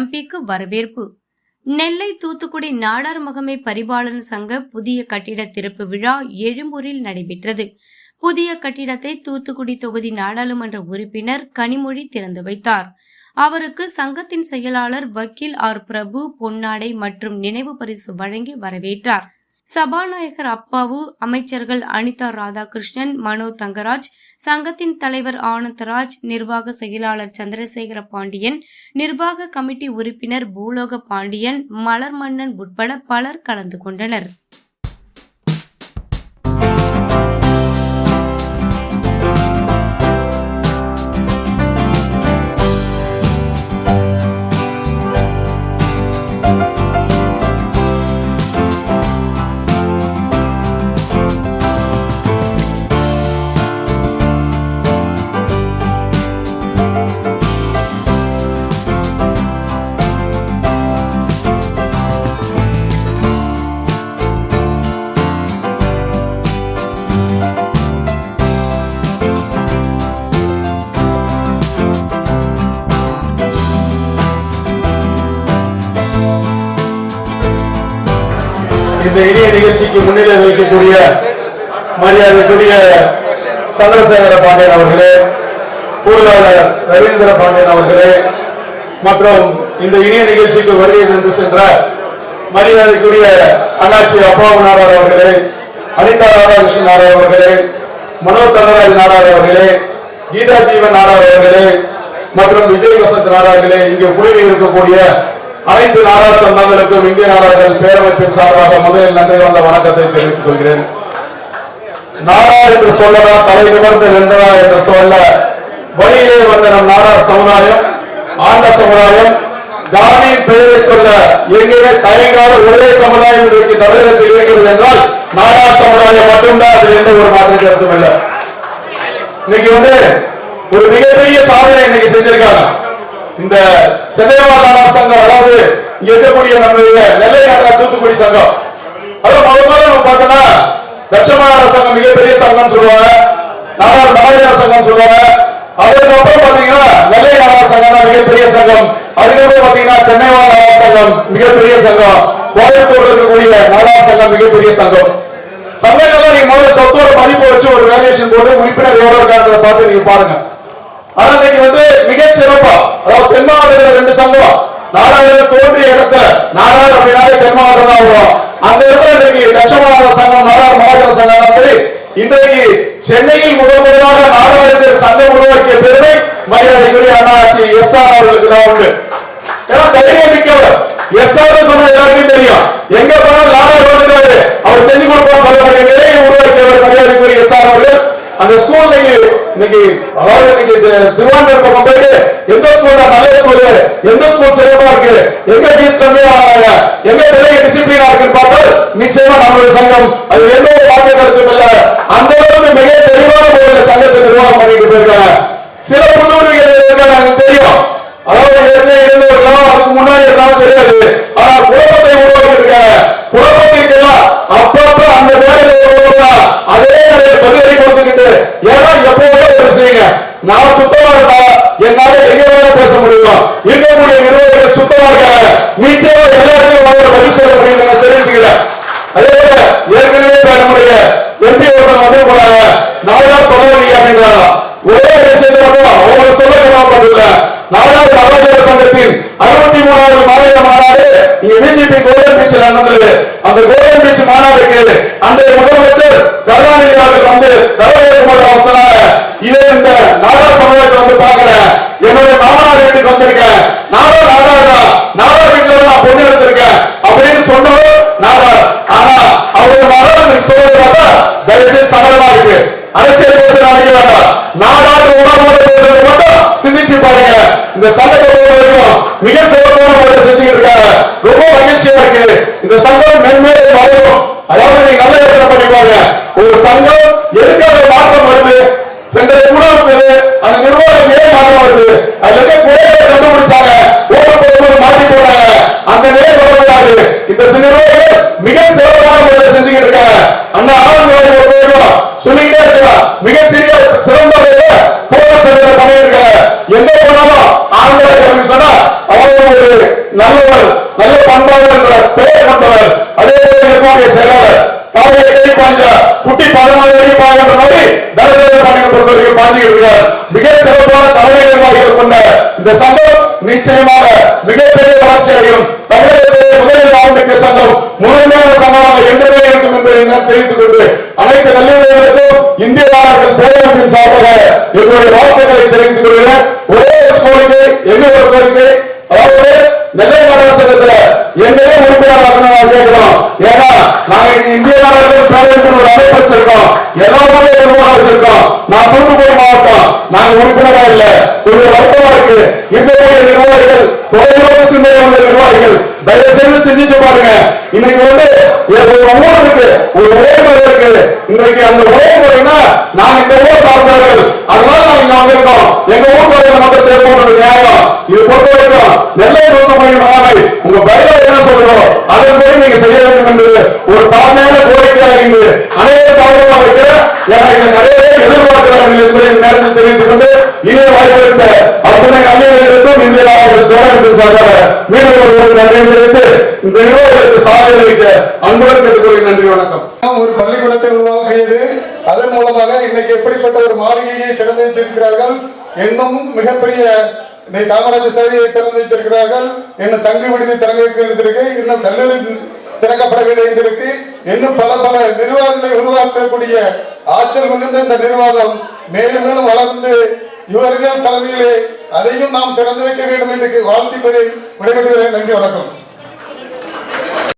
எம்பிக்கு வரவேற்பு. நெல்லை தூத்துக்குடி நாடார் மகமை பரிபாலன சங்க புதிய கட்டிட திறப்பு விழா எழும்பூரில் நடைபெற்றது. புதிய கட்டிடத்தை தூத்துக்குடி தொகுதி நாடாளுமன்ற உறுப்பினர் கனிமொழி திறந்து வைத்தார். அவருக்கு சங்கத்தின் செயலாளர் வக்கீல் ஆர். பிரபு பொன்னாடை மற்றும் நினைவு பரிசு வழங்கி வரவேற்றார். சபாநாயகர் அப்பாவு அமைச்சர்கள் அனிதா ராதாகிருஷ்ணன் மனோ தங்கராஜ் சங்கத்தின் தலைவர் ஆனந்தராஜ் நிர்வாக செயலாளர் சந்திரசேகர பாண்டியன் நிர்வாக கமிட்டி உறுப்பினர் பூலோக பாண்டியன் மலர்மன்னன் உட்பட பலர் கலந்து கொண்டனர். இந்த இனிய நிகழ்ச்சிக்கு முன்னிலை வைக்கக்கூடிய மரியாதைக்குரிய சந்திரசேகர பாண்டியன் அவர்களே பொருளாளர் ரவீந்திர பாண்டியன் அவர்களே மற்றும் இந்த இணைய நிகழ்ச்சிக்கு வருகை நின்று சென்ற மரியாதைக்குரிய அண்ணாச்சி அப்பாவு நாடார் அவர்களே அனிதா ராதாகிருஷ்ணன் நாடார் அவர்களே மனோ தங்கராஜ் நாடார் அவர்களே கீதா ஜீவன் நாடார் அவர்களே மற்றும் விஜய் வசந்த் நாடார்களே இங்கே குழுவில் இருக்கக்கூடிய அனைத்து நாடார் சங்கங்களுக்கும் இந்திய நாடார்கள் பேரமைப்பின் சார்பாக முதலில் நன்றி வந்த வணக்கத்தை தெரிவித்துக் கொள்கிறேன். நாடார் என்று சொல்லதா தலை நிமிர்ந்து நின்றதா என்று சொல்ல வழியிலே வந்த நம் நாடார் சமுதாயம் ஆண்ட சமுதாயம் ஜாதி பெயரை சொல்ல எங்கேயுமே தயங்காத ஒரே சமுதாயம் இன்றைக்கு தமிழகத்தில் இருக்கிறது என்றால் நாடார் சமுதாயம் மட்டும்தான் அதில் எந்த ஒரு மாற்று கருத்தும் இல்லை. இன்னைக்கு வந்து ஒரு மிகப்பெரிய சாதனை இன்னைக்கு செஞ்சிருக்காங்க. இந்த சென்னைவா நாடார் சங்கம் அதாவது இங்க இருக்கக்கூடிய நம்மளுடைய நெல்லை நாடார் தூத்துக்குடி சங்கம். அதாவது முதல் முதல்ல நம்ம பார்த்தோம்னா லட்சமான சங்கம் மிகப்பெரிய சங்கம்னு சொல்லுவாங்க. நாடார் மகாஜன சங்கம் சொல்லுவாங்க. அதுக்கப்புறம் பாத்தீங்கன்னா நெல்லை நாடார் சங்கம் தான் மிகப்பெரிய சங்கம். அதுக்கப்புறம் பாத்தீங்கன்னா சென்னை நாடார் சங்கம் மிகப்பெரிய சங்கம். கோயம்புத்தூர்ல இருக்கக்கூடிய நாடார் சங்கம் மிகப்பெரிய சங்கம். சங்கங்கள்லாம் நீங்க முதல்ல சொத்தோட மதிப்பு வச்சு ஒரு வேல்யூஷன் போட்டு உறுப்பினர் எவ்வளவு இருக்கான்றத பார்த்து நீங்க பாருங்க. ஆனா இன்னைக்கு வந்து மிக சிறப்பா. அதாவது தென் மாவட்டத்துல ரெண்டு சம்பவம். நாடாளுமன்ற தோன்றிய இடத்துல நாடார் அப்படின்னாலே தென் மாவட்டம் தான் வரும். அந்த இடத்துல இன்னைக்கு லட்சமாவட்ட சங்கம் நாடார் மாவட்ட சங்கம் சரி இன்றைக்கு சென்னையில் முதல் முதலாக நாடாளுமன்ற சங்கம் உருவாக்கிய பெருமை மரியாதைக்குரிய அண்ணாச்சி எஸ் ஆர் அவர்களுக்கு தான் உண்டு. ஏன்னா தைரியம் மிக்கவர் எஸ் ஆர் சொன்ன எல்லாருக்கும் தெரியும். எங்க போனாலும் இன்னைக்கு அதாவது இன்னைக்கு தி- பக்கம் போயிட்டு எந்த நல்ல ஸ்கூல் எந்த ஸ்கூல் சிறப்பா இருக்கு? எங்க ஃபீஸ் கம்மியா வாங்குறாங்க? எங்க பிள்ளைங்க டிசிப்ளினா இருக்குன்னு நிச்சயமா நம்மளுடைய சங்கம். அது எந்த ஒரு கருத்தும் இல்ல. அந்த அளவுக்கு மிக தெளிவான முறையில் சங்கத்தை நிர்வாகம் பண்ணிட்டு போயிருக்காங்க. சில புல்லுரிமைகள் இருக்காங்க எனக்கு தெரியும் அதாவது ஏற்கனவே இருந்தவர்களாம் அதுக்கு முன்னாடி இருந்தாலும் தெரியாது ஆனா குழப்பத்தை உருவாக்கி இருக்காங்க குழப்பத்திற்கெல்லாம் அப்பப்ப அந்த வேலையை உருவாக்குனா அதே வேலையை பதிலடி கொடுத்துக்கிட்டு ஏன்னா எப்போதோ ஒரு செய்யுங்க நான் சுத்தமா இருந்தா என்னால எங்க வேணா பேச முடியும் இருக்கக்கூடிய நிர்வாகிகள் சுத்தமா இருக்காங்க நிச்சயமா எல்லாருக்கும் அவங்க பதில் சொல்ல முடியும் நான் தெரிவித்துக்கிறேன் அதே போல ஏற்கனவே இப்ப நம்முடைய எம்பி ஒருத்தர் வந்து போனாங்க நான் தான் சொல்லாதீங்க அப்படின்றாங்க ஒரே ஒரு விஷயத்தை மட்டும் அவங்க சொல்ல கடமைப்பட்டுள்ள நாலாவது மகாஜன சங்கத்தின் அறுபத்தி மூணாவது மாநில மாநாடு இங்க பிஜேபி கோல்டன் பீச்சில் நடந்தது. அந்த கோல்டன் பீச் மாநாடுக்கு அன்றைய முதலமைச்சர் கருணாநிதி அவர்கள் வந்து வரவேற்கும்போது அவங்க சொன்னாங்க இதை இந்த நாடா சமுதாயத்தை வந்து பாக்குறேன் என்னுடைய இந்த சங்கத்தோட மிக சிறப்பான முறையில் செஞ்சுக்கிட்டு இருக்காங்க. ரொம்ப மகிழ்ச்சியா இருக்கு. இந்த சங்கம் மென்மேலும் கொண்டவர் நல்ல பண்பாளர் பெயர் கொண்டவர் அதே நிர்வாகிய செயலாளர் காலையை தலைமை நிர்வாகிகள் இந்த சங்கம் நிச்சயமாக மிகப்பெரிய வளர்ச்சி அடையும். தமிழகத்திலே முதலில் ஆரம்பிக்கிற சங்கம் முழுமையான சங்கமாக என்றுமே இருக்கும் என்பதை அனைத்து நல்லுறவுகளுக்கும் இந்திய நாடுகள் நாங்க உறுப்பினரா இல்ல கொஞ்சம் வருத்தமா இருக்கு. இருக்கக்கூடிய நிர்வாகிகள்? தொலைநோக்கு சிந்தனை உள்ள நிர்வாகிகள். தயவு செய்து சிந்திச்சு பாருங்க. இன்னைக்கு வந்து ஒரு ஊர் இருக்கு. ஒரு உரைமுறை இருக்கு. இன்னைக்கு அந்த உரைமுறைனா நாங்க இந்த ஊர் சார்ந்தவர்கள். அதனால நாங்க இங்க வந்திருக்கோம். எங்க ஊர் கோயில மட்டும் சேர்ப்போம் நியாயம். இது பொறுத்த வரைக்கும் நெல்லை தூத்துக்குடி மகாமை உங்க பயில என்ன சொல்றோம்? அதன்படி நீங்க செய்ய வேண்டும் என்று ஒரு தாழ்மையான கோரிக்கையாக இங்கு அநேக சாதகமாக இருக்கிற ஏன்னா நிறைய எதிர்பார்க்கிறார்கள் என்பதை நேரத்தில் தெரிவித்து சார்பாக மீண்டும் நன்றி தெரிவித்து இந்த நிர்வாகங்களுக்கு சாதனை வைக்க அன்புடன் கேட்டுக்கொள்கிறேன். நன்றி வணக்கம். ஒரு பள்ளிக்கூடத்தை உருவாக்கியது. அதன் மூலமாக இன்னைக்கு எப்படிப்பட்ட ஒரு மாளிகையை திறந்து வைத்திருக்கிறார்கள் இன்னும் மிகப்பெரிய இன்னைக்கு காமராஜர் சிலையை திறந்து வைத்திருக்கிறார்கள் இன்னும் தங்கு விடுதி திறந்து வைத்திருக்கு இன்னும் கல்லூரி திறக்கப்பட வேண்டியிருக்கு இன்னும் பல பல நிர்வாகங்களை உருவாக்கக்கூடிய ஆற்றல் மிகுந்த இந்த நிர்வாகம் மேலும் மேலும் வளர்ந்து இவர்கள் தலைமையிலே அதையும் நாம் திறந்து வைக்க வேண்டும் என்று வாழ்த்திப்பதை விடைபெறுகிறேன். நன்றி வணக்கம்.